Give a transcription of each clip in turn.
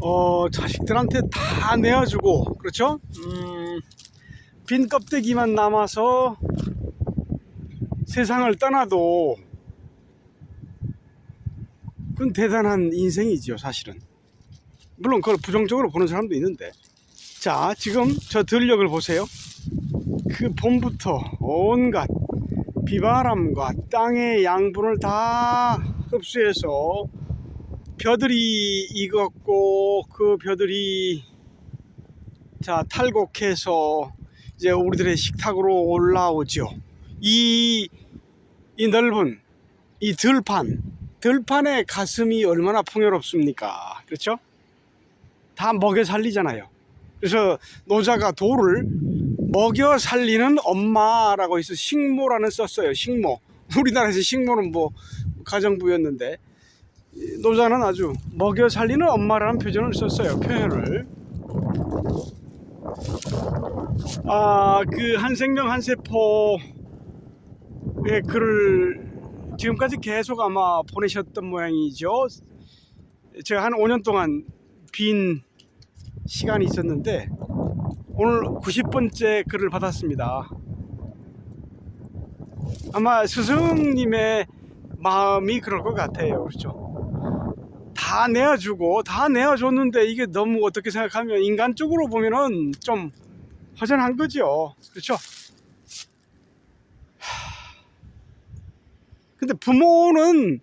어, 자식들한테 다 내어주고, 그렇죠? 음, 빈 껍데기만 남아서 세상을 떠나도 그건 대단한 인생이죠, 사실은. 물론 그걸 부정적으로 보는 사람도 있는데. 자, 지금 저 들녘을 보세요. 그 봄부터 온갖 비바람과 땅의 양분을 다 흡수해서 벼들이 익었고 그 벼들이 자 탈곡해서 이제 우리들의 식탁으로 올라오죠. 이, 이 넓은 이 들판, 들판의 가슴이 얼마나 풍요롭습니까? 그렇죠? 다 먹여 살리잖아요. 그래서 노자가 도를 먹여 살리는 엄마라고 해서 식모라는 썼어요. 식모. 우리나라에서 식모는 뭐 가정부였는데 노자는 아주 먹여 살리는 엄마라는 표현을 썼어요. 표현을. 아, 그 한생명 한세포의 글을 지금까지 계속 아마 보내셨던 모양이죠. 제가 한 5년 동안 빈 시간이 있었는데 오늘 90번째 글을 받았습니다. 아마 스승님의 마음이 그럴 것 같아요. 그렇죠? 다 내어주고 다 내어줬는데 이게 너무 어떻게 생각하면 인간적으로 보면은 좀 허전한 거죠. 그렇죠? 하, 근데 부모는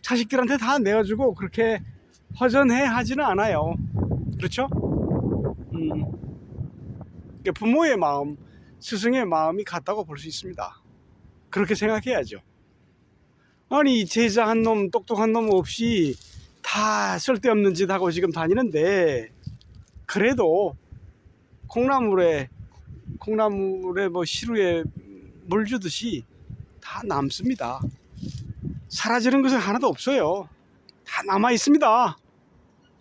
자식들한테 다 내어주고 그렇게 허전해 하지는 않아요. 그렇죠? 음. 그러니까 부모의 마음, 스승의 마음이 같다고 볼 수 있습니다. 그렇게 생각해야죠. 아니 제자 한 놈, 똑똑한 놈 없이 다 쓸데없는 짓 하고 지금 다니는데 그래도 콩나물에 콩나물에 뭐 시루에 물 주듯이 다 남습니다. 사라지는 것은 하나도 없어요. 다 남아 있습니다.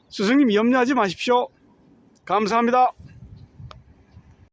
스승님 염려하지 마십시오. 감사합니다.